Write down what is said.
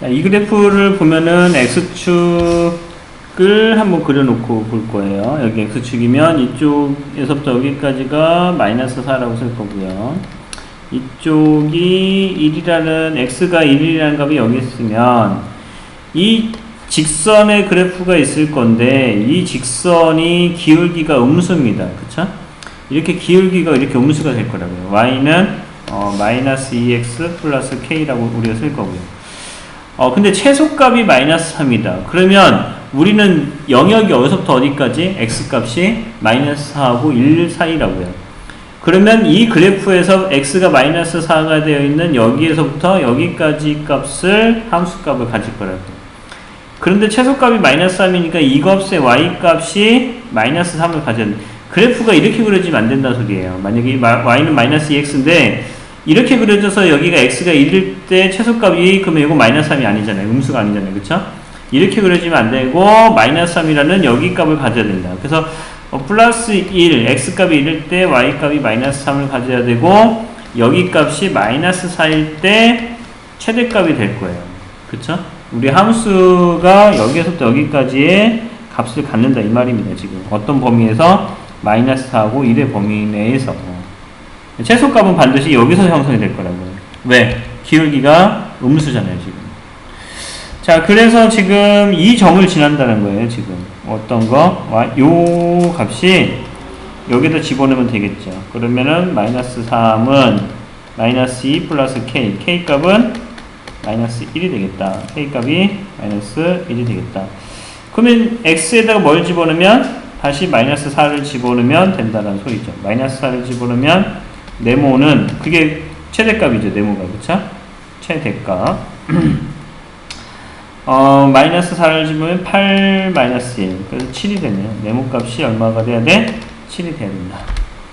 자, 이 그래프를 보면은 X축을 한번 그려놓고 볼 거예요. 여기 X축이면 이쪽에서부터 여기까지가 마이너스 4라고 쓸 거고요. 이쪽이 1이라는, X가 1이라는 값이 여기 있으면 이 직선의 그래프가 있을 건데 이 직선이 기울기가 음수입니다. 그쵸? 이렇게 기울기가 이렇게 음수가 될 거라고요. y는 어, 마이너스 2x 플러스 k라고 우리가 쓸 거고요. 어, 근데 최소값이 마이너스 3이다. 그러면 우리는 영역이 어디서부터 어디까지? x 값이 마이너스 4하고 1 사이라고요. 그러면 이 그래프에서 x가 마이너스 4가 되어 있는 여기에서부터 여기까지 값을 함수값을 가질 거라고요. 그런데 최소값이 마이너스 3이니까 이 값의 y 값이 마이너스 3을 가져야 돼. 그래프가 이렇게 그려지면 안 된다는 소리예요. 만약에 y는 마이너스 2x인데 이렇게 그려져서 여기가 x가 1일 때 최소값이 그러면 이거 마이너스 3이 아니잖아요. 음수가 아니잖아요. 그쵸? 이렇게 그려지면 안 되고 마이너스 3이라는 여기 값을 가져야 된다. 그래서 어, 플러스 1, x값이 1일 때 y값이 마이너스 3을 가져야 되고 여기 값이 마이너스 4일 때 최대값이 될 거예요. 그쵸? 우리 함수가 여기에서부터 여기까지의 값을 갖는다 이 말입니다. 지금 어떤 범위에서 마이너스 4하고 1의 범위 내에서 최소값은 반드시 여기서 형성이 될 거라고요. 왜? 기울기가 음수잖아요, 지금. 자, 그래서 지금 이 점을 지난다는 거예요, 지금. 어떤 거? 와, 요 값이 여기다 집어넣으면 되겠죠. 그러면은 마이너스 3은 마이너스 2 플러스 k. k 값은 마이너스 1이 되겠다. k 값이 마이너스 1이 되겠다. 그러면 x에다가 뭘 집어넣으면 다시 마이너스 4를 집어넣으면 된다는 소리죠. 마이너스 4를 집어넣으면 네모는 그게 최대값이죠. 네모가 그쵸? 최대값. 어, 마이너스 4를 집으면 8 마이너스 1. 그래서 7이 되네요. 네모 값이 얼마가 돼야 돼? 7이 돼야 된다.